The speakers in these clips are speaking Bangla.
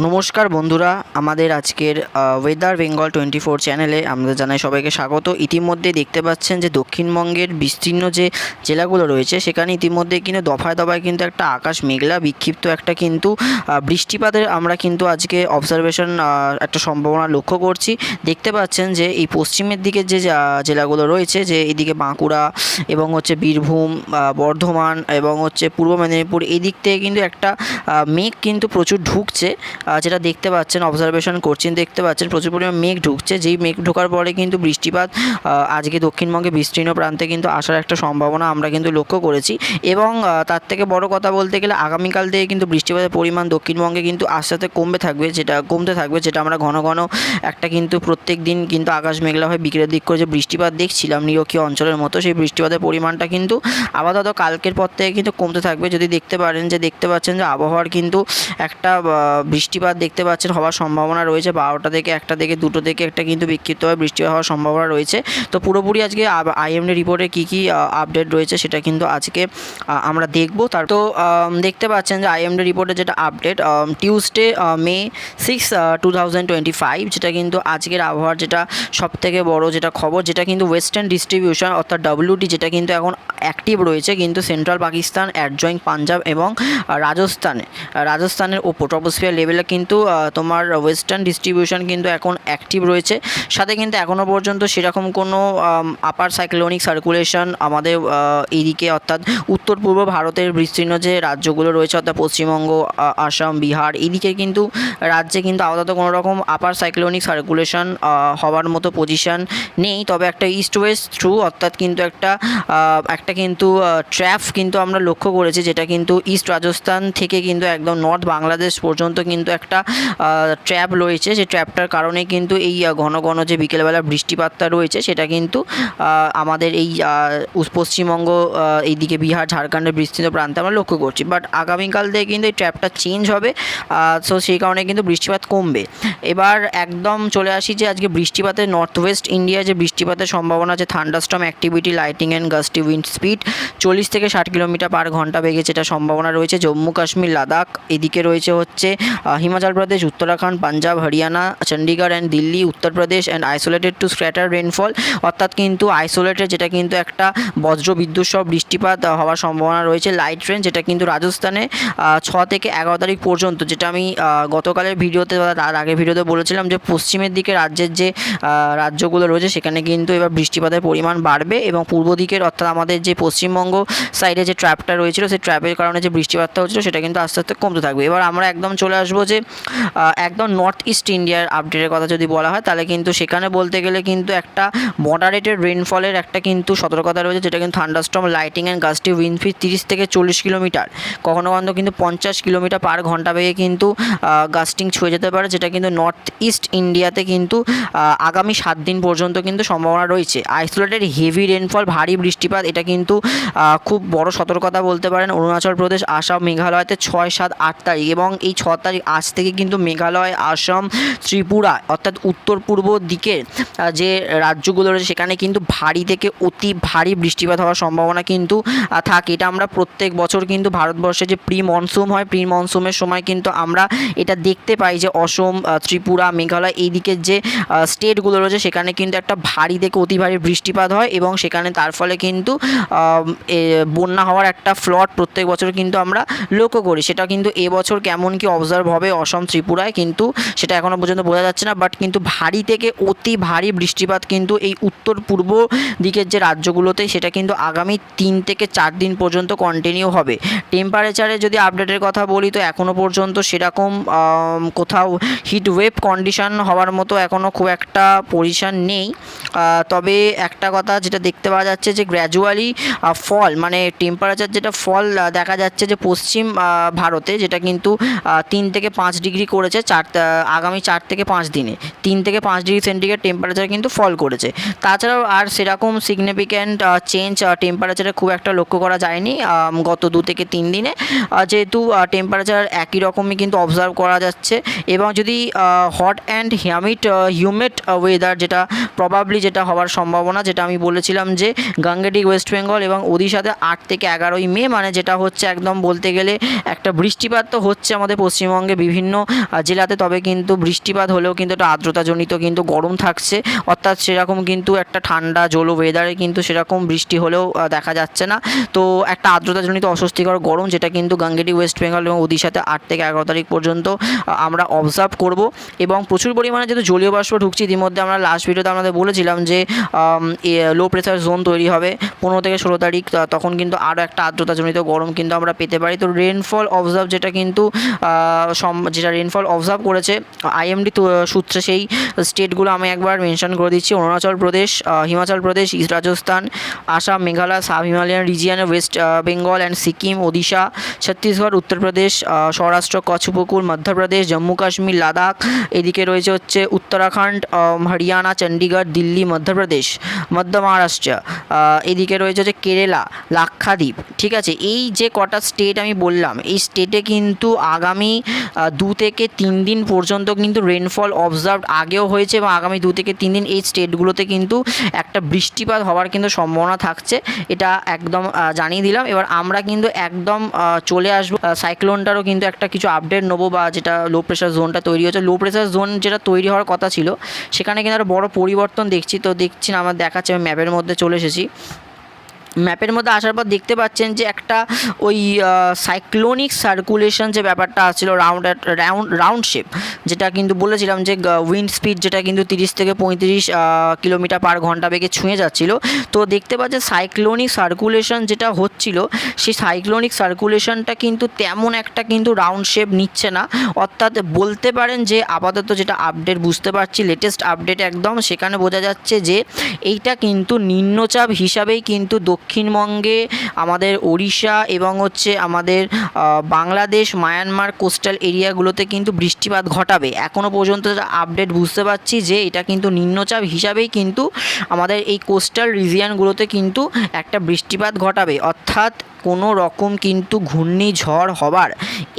নমস্কার বন্ধুরা, আমাদের আজকের ওয়েদার বেঙ্গল টোয়েন্টি ফোর চ্যানেলে আমরা জানাই সবাইকে স্বাগত। ইতিমধ্যে দেখতে পাচ্ছেন যে দক্ষিণবঙ্গের বিস্তীর্ণ যে জেলাগুলো রয়েছে, সেখানে ইতিমধ্যে কিন্তু দফায় দফায় কিন্তু একটা আকাশ মেঘলা, বিক্ষিপ্ত একটা কিন্তু বৃষ্টিপাতের আমরা কিন্তু আজকে অবজারভেশন একটা সম্ভাবনা লক্ষ্য করছি। দেখতে পাচ্ছেন যে এই পশ্চিমের দিকে যে জেলাগুলো রয়েছে, যে এদিকে বাঁকুড়া এবং হচ্ছে বীরভূম বর্ধমান এবং হচ্ছে পূর্ব মেদিনীপুর এই দিক থেকে কিন্তু একটা মেঘ কিন্তু প্রচুর ঢুকছে। যেটা দেখতে পাচ্ছেন অবজারভেশন করছেন দেখতে পাচ্ছেন প্রচুর পরিমাণ মেঘ ঢুকছে। যেই মেঘ ঢোকার পরে কিন্তু বৃষ্টিপাত আজকে দক্ষিণবঙ্গে বিস্তীর্ণ প্রান্তে কিন্তু আসার একটা সম্ভাবনা আমরা কিন্তু লক্ষ্য করেছি। এবং তার থেকে বড় কথা বলতে গেলে আগামীকাল থেকে কিন্তু বৃষ্টিপাতের পরিমাণ দক্ষিণবঙ্গে কিন্তু আস্তে আস্তে কমবে থাকবে যেটা কমতে থাকবে যেটা আমরা ঘন ঘন একটা কিন্তু প্রত্যেক দিন কিন্তু আকাশ মেঘলা হয়ে বিকেলের দিক করে যে বৃষ্টিপাত দেখছিলাম নিরক্ষীয় অঞ্চলের মতো সেই বৃষ্টিপাতের পরিমাণটা কিন্তু আপাতত কালকের পর থেকে কিন্তু কমতে থাকবে। যদি দেখতে পারেন যে দেখতে পাচ্ছেন যে আবহাওয়ার কিন্তু একটা আহ, বৃষ্টিপাত দেখতে পাচ্ছেন হওয়ার সম্ভাবনা রয়েছে। বারোটা থেকে একটা থেকে দুটো থেকে একটা কিন্তু বিক্ষিপ্তভাবে বৃষ্টিপাত হওয়ার সম্ভাবনা রয়েছে। তো পুরোপুরি আজকে আইএমডি রিপোর্টে কী কী আপডেট রয়েছে সেটা কিন্তু আজকে আমরা দেখব। তার, তো দেখতে পাচ্ছেন যে আইএমডি রিপোর্টে যেটা update Tuesday May six to যেটা কিন্তু আজকের আবহাওয়ার যেটা সব থেকে বড় যেটা খবর, যেটা কিন্তু ওয়েস্টার্ন ডিস্ট্রিবিউশন অর্থাৎ ডাব্লিউটি যেটা কিন্তু এখন অ্যাক্টিভ রয়েছে, কিন্তু সেন্ট্রাল পাকিস্তান অ্যাডজয়েন্ট পাঞ্জাব এবং রাজস্থানে রাজস্থানের ওপর টপোস্ফিয়ার লেভেলে কিন্তু তোমার ওয়েস্টার্ন ডিস্ট্রিবিউশন কিন্তু এখন অ্যাক্টিভ রয়েছে। সাথে কিন্তু এখনও পর্যন্ত সেরকম কোনো আপার সাইক্লোনিক সার্কুলেশন আমাদের এদিকে অর্থাৎ উত্তর পূর্ব ভারতের বিস্তীর্ণ যে রাজ্যগুলো রয়েছে, অর্থাৎ পশ্চিমবঙ্গ আসাম, বিহার এদিকে কিন্তু রাজ্যে কিন্তু আপাতত কোনো রকম আপার সাইক্লোনিক সার্কুলেশন হওয়ার মতো পজিশন নেই। তবে একটা ইস্ট ওয়েস্ট থ্রু অর্থাৎ কিন্তু একটা একটা কিন্তু ট্র্যাফ কিন্তু আমরা লক্ষ্য করেছি, যেটা কিন্তু ইস্ট রাজস্থান থেকে কিন্তু একদম নর্থ বাংলাদেশ পর্যন্ত কিন্তু একটা ট্র্যাপ রয়েছে। সেই ট্র্যাপটার কারণে কিন্তু এই ঘন ঘন যে বিকেলবেলা বৃষ্টিপাতটা রয়েছে, সেটা কিন্তু আমাদের এই পশ্চিমবঙ্গ এইদিকে বিহার, ঝাড়খণ্ডের বিস্তৃত প্রান্তে আমরা লক্ষ্য করছি। বাট আগামীকাল থেকে কিন্তু এই ট্র্যাপটা চেঞ্জ হবে সো সেই কারণে কিন্তু বৃষ্টিপাত কমবে। এবার একদম চলে আসি যে আজকে বৃষ্টিপাতের নর্থ ওয়েস্ট ইন্ডিয়ায় যে বৃষ্টিপাতের সম্ভাবনা আছে thunderstorm activity lighting and gusty wind speed চল্লিশ থেকে ষাট কিলোমিটার পার ঘণ্টা বেগে যেটা সম্ভাবনা রয়েছে জম্মু কাশ্মীর লাদাখ, এদিকে রয়েছে হচ্ছে Himachal Pradesh, Uttarakhand, Punjab, Haryana, Chandigarh and Delhi Uttar Pradesh and isolated to scatter rainfall অর্থাৎ কিন্তু আইসোলেটেড যেটা কিন্তু একটা বজ্র বিদ্যুৎ সহ বৃষ্টিপাত হওয়ার সম্ভাবনা রয়েছে। লাইট ট্রেন যেটা কিন্তু রাজস্থানে ছ থেকে এগারো তারিখ পর্যন্ত, যেটা আমি গতকালের ভিডিওতে বা তার আগের ভিডিওতে বলেছিলাম যে পশ্চিমের দিকে রাজ্যের যে রাজ্যগুলো রয়েছে সেখানে কিন্তু এবার বৃষ্টিপাতের পরিমাণ বাড়বে এবং পূর্ব দিকের অর্থাৎ আমাদের যে পশ্চিমবঙ্গ সাইডে যে ট্র্যাপটা রয়েছিল, সেই ট্র্যাপের কারণে যে বৃষ্টিপাতটা হচ্ছিল, সেটা কিন্তু আস্তে আস্তে কমতে থাকবে। এবার আমরা একদম চলে আসব আহ, একদম নর্থ ইস্ট ইন্ডিয়ার আপডেটের কথা যদি বলা হয় তাহলে কিন্তু সেখানে বলতে গেলে কিন্তু একটা মডারেটেড রেনফলের একটা কিন্তু সতর্কতা রয়েছে যেটা কিন্তু thunderstorm lighting and gusty wind speed তিরিশ থেকে চল্লিশ কিলোমিটার। কখনো কখনো কিন্তু পঞ্চাশ কিলোমিটার পার ঘণ্টা বেগে কিন্তু গাস্টিং ছুঁয়ে যেতে পারে যেটা কিন্তু নর্থ ইস্ট ইন্ডিয়াতে কিন্তু আগামী সাত দিন পর্যন্ত কিন্তু সম্ভাবনা রয়েছে। আইসোলেটেড হেভি রেনফল ভারী বৃষ্টিপাত এটা কিন্তু খুব বড় সতর্কতা বলতে পারেন অরুণাচল প্রদেশ আসাম মেঘালয়তে ছয় সাত আট তারিখ এবং এই ছ তারিখ আজ থেকে কিন্তু মেঘালয়, আসাম, ত্রিপুরা অর্থাৎ উত্তর পূর্ব দিকের যে রাজ্যগুলো রয়েছে সেখানে কিন্তু ভারী থেকে অতি ভারী বৃষ্টিপাত হওয়ার সম্ভাবনা কিন্তু থাকে। এটা আমরা প্রত্যেক বছর কিন্তু ভারতবর্ষে যে প্রি মনসুম হয় প্রি মনসুমের সময় কিন্তু আমরা এটা দেখতে পাই যে অসম ত্রিপুরা, মেঘালয় এই দিকের যে স্টেটগুলো রয়েছে সেখানে কিন্তু একটা ভারী থেকে অতি ভারী বৃষ্টিপাত হয় এবং সেখানে তার ফলে কিন্তু বন্যা হওয়ার একটা ফ্লট প্রত্যেক বছর কিন্তু আমরা লক্ষ্য করি। সেটা কিন্তু এবছর কেমন কি অবজার্ভ হবে অসম ত্রিপুরায়, কিন্তু সেটা এখনও পর্যন্ত বোঝা যাচ্ছে না বাট কিন্তু ভারী থেকে অতি ভারী বৃষ্টিপাত কিন্তু এই উত্তর পূর্ব দিকের যে রাজ্যগুলোতে, সেটা কিন্তু আগামী তিন থেকে চার দিন পর্যন্ত কন্টিনিউ হবে। টেম্পারেচারে যদি আপডেটের কথা বলি, তো এখনও পর্যন্ত সেরকম কোথাও হিট ওয়েভ কন্ডিশন হওয়ার মতো এখনও খুব একটা পজিশন নেই। তবে একটা কথা যেটা দেখতে পাওয়া যাচ্ছে যে গ্র্যাজুয়ালি ফল মানে টেম্পারেচার যেটা ফল দেখা যাচ্ছে যে পশ্চিম ভারতে, যেটা কিন্তু তিন থেকে পাঁচ ডিগ্রি করেছে, চার আগামী চার থেকে পাঁচ দিনে। তিন থেকে পাঁচ ডিগ্রি সেন্টিগ্রেড টেম্পারেচার কিন্তু ফল করেছে। তাছাড়াও আর সেরকম সিগনিফিক্যান্ট চেঞ্জ টেম্পারেচারে খুব একটা লক্ষ্য করা যায়নি গত দু থেকে তিন দিনে। যেহেতু টেম্পারেচার একই রকমই কিন্তু অবজার্ভ করা যাচ্ছে এবং যদি hot and humid humid weather যেটা প্রবাবলি যেটা হওয়ার সম্ভাবনা, যেটা আমি বলেছিলাম যে গাঙ্গেটিক ওয়েস্ট বেঙ্গল এবং ওড়িশাতে আট থেকে এগারোই মে মানে যেটা হচ্ছে একদম বলতে গেলে একটা বৃষ্টিপাত তো হচ্ছে আমাদের পশ্চিমবঙ্গে বিভিন্ন জেলাতে তবে কিন্তু বৃষ্টিপাত হলেও কিন্তু একটা আর্দ্রতাজনিত কিন্তু গরম থাকছে। অর্থাৎ সেরকম কিন্তু একটা ঠান্ডা, জলো ওয়েদারে কিন্তু সেরকম বৃষ্টি হলেও দেখা যাচ্ছে না। তো একটা আর্দ্রতাজনিত অস্বস্তিকর গরম যেটা কিন্তু গাঙ্গেটি ওয়েস্ট বেঙ্গল এবং ওদিশাতে আট থেকে এগারো তারিখ পর্যন্ত আমরা অবজার্ভ করব। এবং প্রচুর পরিমাণে যেহেতু জলীয় বাষ্প ঢুকছে, ইতিমধ্যে আমরা লাস্ট ভিডিওতে আমাদের বলেছিলাম যে লো প্রেশার জোন তৈরি হবে। পনেরো থেকে ষোলো তারিখ তখন কিন্তু আরও একটা আর্দ্রতাজনিত গরম কিন্তু আমরা পেতে পারি। তো রেনফল অবজার্ভ যেটা কিন্তু সম- যেটা রেনফল অবজার্ভ করেছে আইএমডি সূত্রে সেই স্টেটগুলো আমি একবার মেনশন করে দিচ্ছি। Arunachal Pradesh Himachal Pradesh east Rajasthan Assam Meghalaya sub Himalayan region west Bengal and Sikkim Odisha Chhattisgarh Uttar Pradesh Saurashtra Kutch উপকূল মধ্যপ্রদেশ জম্মু কাশ্মীর লাদাখ এদিকে রয়েছে হচ্ছে উত্তরাখণ্ড হরিয়ানা চণ্ডীগড় দিল্লি মধ্যপ্রদেশ মধ্য মহারাষ্ট্র এদিকে রয়েছে হচ্ছে কেরালা লাক্ষাদ্বীপ ঠিক আছে? এই যে কটা স্টেট আমি বললাম, এই স্টেটে কিন্তু আগামী দু থেকে তিন দিন পর্যন্ত কিন্তু রেনফল অবজার্ভ আগেও হয়েছে এবং আগামী দু থেকে তিন দিন এই স্টেটগুলোতে কিন্তু একটা বৃষ্টিপাত হওয়ার কিন্তু সম্ভাবনা থাকছে। এটা একদম জানিয়ে দিলাম। এবার আমরা কিন্তু একদম চলে আসব। সাইক্লোনটারও কিন্তু একটা কিছু আপডেট নেব বা যেটা লো প্রেশার জোনটা তৈরি হচ্ছে। লো প্রেশার জোন যেটা তৈরি হওয়ার কথা ছিল, সেখানে কিন্তু একটা বড় পরিবর্তন দেখছি। তো দেখছি না, আমার দেখাচ্ছে, আমি ম্যাপের মধ্যে চলে এসেছি। ম্যাপের মধ্যে আসার পর দেখতে পাচ্ছেন যে একটা ওই সাইক্লোনিক সার্কুলেশন যে ব্যাপারটা আসছিল রাউন্ড রাউন্ড রাউন্ড শেপ যেটা কিন্তু বলেছিলাম যে উইন্ড স্পিড যেটা কিন্তু তিরিশ থেকে পঁয়ত্রিশ কিলোমিটার পার ঘণ্টা বেগে ছুঁয়ে যাচ্ছিল। তো দেখতে পাচ্ছেন সাইক্লোনিক সার্কুলেশন যেটা হচ্ছিল, সেই সাইক্লোনিক সার্কুলেশনটা কিন্তু তেমন একটা কিন্তু রাউন্ড শেপ নিচ্ছে না। অর্থাৎ বলতে পারেন যে, আপাতত যেটা আপডেট বুঝতে পারছি লেটেস্ট আপডেট একদম সেখানে বোঝা যাচ্ছে যে, এইটা কিন্তু নিম্নচাপ হিসাবেই কিন্তু দক্ষিণবঙ্গে, আমাদের ওড়িশা এবং হচ্ছে আমাদের বাংলাদেশ, মায়ানমার কোস্টাল এরিয়াগুলোতে কিন্তু বৃষ্টিপাত ঘটাবে। এখনও পর্যন্ত আপডেট বুঝতে পারছি যে এটা কিন্তু নিম্নচাপ হিসাবেই কিন্তু আমাদের এই কোস্টাল রিজিয়ানগুলোতে কিন্তু একটা বৃষ্টিপাত ঘটাবে। অর্থাৎ কোনো রকম কিন্তু ঘূর্ণিঝড় হবার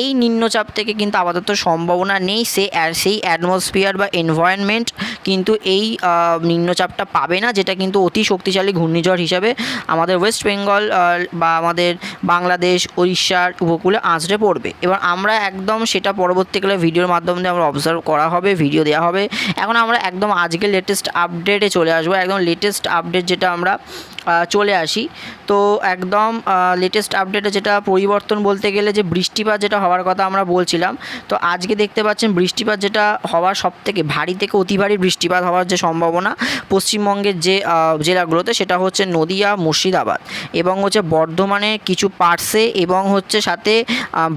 এই নিম্নচাপ থেকে কিন্তু আপাতত সম্ভাবনা নেই। সে সেই অ্যাটমসফিয়ার বা এনভায়রনমেন্ট কিন্তু এই নিম্নচাপটা পাবে না, যেটা কিন্তু অতি শক্তিশালী ঘূর্ণিঝড় হিসাবে আমাদের ওয়েস্ট বেঙ্গল বা আমাদের বাংলাদেশ উড়িষ্যার উপকূলে আঁচড়ে পড়বে। এবার আমরা একদম সেটা পরবর্তীকালে ভিডিওর মাধ্যমে দিয়ে আমরা অবজার্ভ করা হবে ভিডিও দেওয়া হবে। এখন আমরা একদম আজকে লেটেস্ট আপডেটে চলে আসব। একদম লেটেস্ট আপডেট যেটা আমরা চলে আসি। তো একদম লেটেস্ট আপডেটে যেটা পরিবর্তন বলতে গেলে যে বৃষ্টিপাত যেটা হওয়ার কথা আমরা বলছিলাম, তো আজকে দেখতে পাচ্ছেন বৃষ্টিপাত যেটা হওয়ার সব থেকে ভারী থেকে অতি ভারী বৃষ্টিপাত হওয়ার যে সম্ভাবনা, পশ্চিমবঙ্গের যে জেলাগুলোতে সেটা হচ্ছে নদিয়া, মুর্শিদাবাদ এবং হচ্ছে বর্ধমানের কিছু পার্শ্বে এবং হচ্ছে সাথে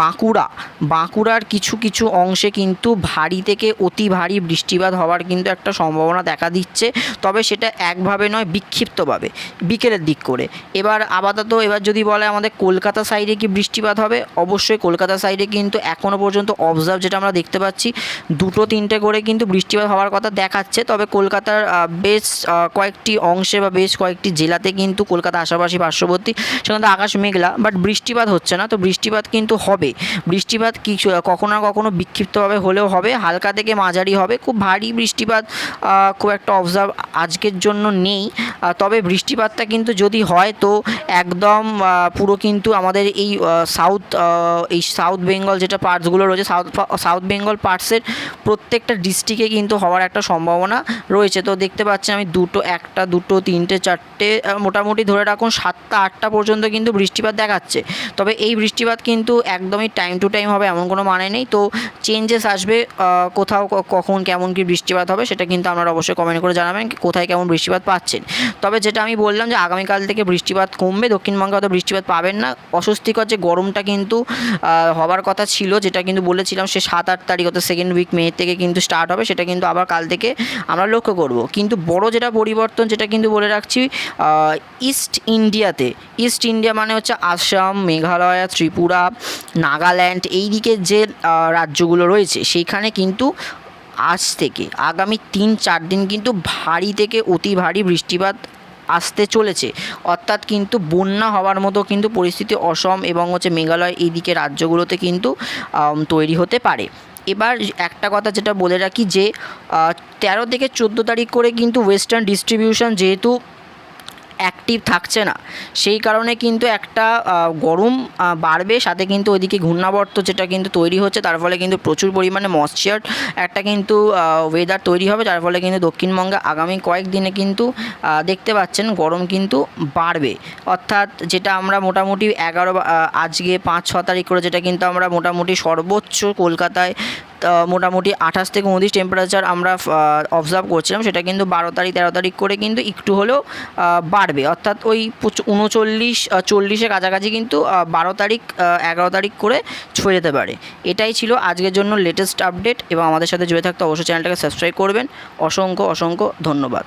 বাঁকুড়া। বাঁকুড়ার কিছু কিছু অংশে কিন্তু ভারী থেকে অতি ভারী বৃষ্টিপাত হওয়ার কিন্তু একটা সম্ভাবনা দেখা দিচ্ছে। তবে সেটা একভাবে নয়, বিক্ষিপ্তভাবে, বিকেলের দিক করে। এবার আপাতত, এবার যদি বলে আমাদের কলকাতা সাইডে কি বৃষ্টিপাত হবে? অবশ্যই কলকাতা সাইডে কিন্তু এখনও পর্যন্ত অবজার্ভ যেটা আমরা দেখতে পাচ্ছি, দুটো, তিনটে করে কিন্তু বৃষ্টিপাত হওয়ার কথা দেখাচ্ছে। তবে কলকাতার বেশ কয়েকটি অংশে বা বেশ কয়েকটি জেলাতে কিন্তু কলকাতা আশাপাশি পার্শ্ববর্তী, সেখানে আকাশ মেঘলা বাট বৃষ্টিপাত হচ্ছে না, তো বৃষ্টিপাত কিন্তু হবে। বৃষ্টিপাত কিছু, কখনো না কখনো বিক্ষিপ্তভাবে হলেও হবে, হালকা থেকে মাঝারি হবে, খুব ভারী বৃষ্টিপাত খুব একটা অবজার্ভ আজকের জন্য নেই। তবে বৃষ্টিপাতটা কিন্তু যদি হয়, তো একদম পুরো কিন্তু আমাদের এই সাউথ এই সাউথ বেঙ্গল যেটা পার্টসগুলো রয়েছে সাউথ সাউথ বেঙ্গল পার্টসের প্রত্যেকটা ডিস্ট্রিক্টে কিন্তু হওয়ার একটা সম্ভাবনা রয়েছে। তো দেখতে পাচ্ছি আমি দুটো, একটা, দুটো, তিনটে, চারটে মোটামুটি ধরে রাখুন সাতটা, আটটা পর্যন্ত কিন্তু বৃষ্টিপাত দেখাচ্ছে। তবে এই বৃষ্টিপাত কিন্তু একদমই টাইম টু টাইম হবে এমন কোনো মানে নেই। তো চেঞ্জেস আসবে কোথাও কখন কেমন কি বৃষ্টিপাত হবে সেটা কিন্তু আপনারা অবশ্যই কমেন্ট করে জানাবেন কোথায় কেমন বৃষ্টিপাত পাচ্ছেন। তবে যেটা আমি বললাম যে আগামীকাল থেকে বৃষ্টিপাত কমবে, দক্ষিণবঙ্গে অত বৃষ্টিপাত পাবেন না। অস্বস্তিকর যে গরমটা কিন্তু হবার কথা ছিল, যেটা কিন্তু বলেছিলাম সে সাত আট তারিখ অর্থাৎ সেকেন্ড উইক মে থেকে কিন্তু স্টার্ট হবে, সেটা কিন্তু আবার কাল থেকে আমরা লক্ষ্য করব। কিন্তু বড় যেটা পরিবর্তন, যেটা কিন্তু বলে রাখছি ইস্ট ইন্ডিয়াতে। ইস্ট ইন্ডিয়া মানে হচ্ছে আসাম, মেঘালয়, ত্রিপুরা, নাগাল্যান্ড এই দিকের যে রাজ্যগুলো রয়েছে, সেইখানে কিন্তু আজ থেকে, আগামী তিন চার দিন কিন্তু ভারী থেকে অতি ভারী বৃষ্টিপাত আসতে চলেছে। অর্থাৎ কিন্তু বন্যা হওয়ার মতো কিন্তু পরিস্থিতি অসম এবং হচ্ছে মেঘালয় এই দিকে রাজ্যগুলোতে কিন্তু তৈরি হতে পারে। এবার একটা কথা যেটা বলে রাখি যে তেরো থেকে চোদ্দ তারিখ করে কিন্তু ওয়েস্টার্ন ডিস্ট্রিবিউশন যেহেতু অ্যাক্টিভ থাকছে না। সেই কারণে কিন্তু একটা গরম বাড়বে, সাথে কিন্তু ওইদিকে ঘূর্ণাবর্ত যেটা কিন্তু তৈরি হচ্ছে, তার ফলে কিন্তু প্রচুর পরিমাণে ময়শ্চার একটা কিন্তু ওয়েদার তৈরি হবে, যার ফলে কিন্তু দক্ষিণবঙ্গে আগামী কয়েকদিনে কিন্তু দেখতে পাচ্ছেন গরম কিন্তু বাড়বে। অর্থাৎ যেটা আমরা মোটামুটি এগারো আজকে পাঁচ, ছ তারিখ করে যেটা কিন্তু আমরা মোটামুটি সর্বোচ্চ কলকাতায় মোটামুটি আঠাশ থেকে উনত্রিশ টেম্পারেচার আমরা অবজার্ভ করছিলাম। সেটা কিন্তু বারো তারিখ, তেরো তারিখ করে কিন্তু একটু হলেও বাড়বে। অর্থাৎ ওই উনচল্লিশ চল্লিশের কাছাকাছি কিন্তু বারো তারিখ এগারো তারিখ করে ছুঁয়ে যেতে পারে। এটাই ছিল আজকের জন্য লেটেস্ট আপডেট এবং আমাদের সাথে জুড়ে থাকতে অবশ্যই চ্যানেলটাকে সাবস্ক্রাইব করবেন। অসংখ্য অসংখ্য ধন্যবাদ।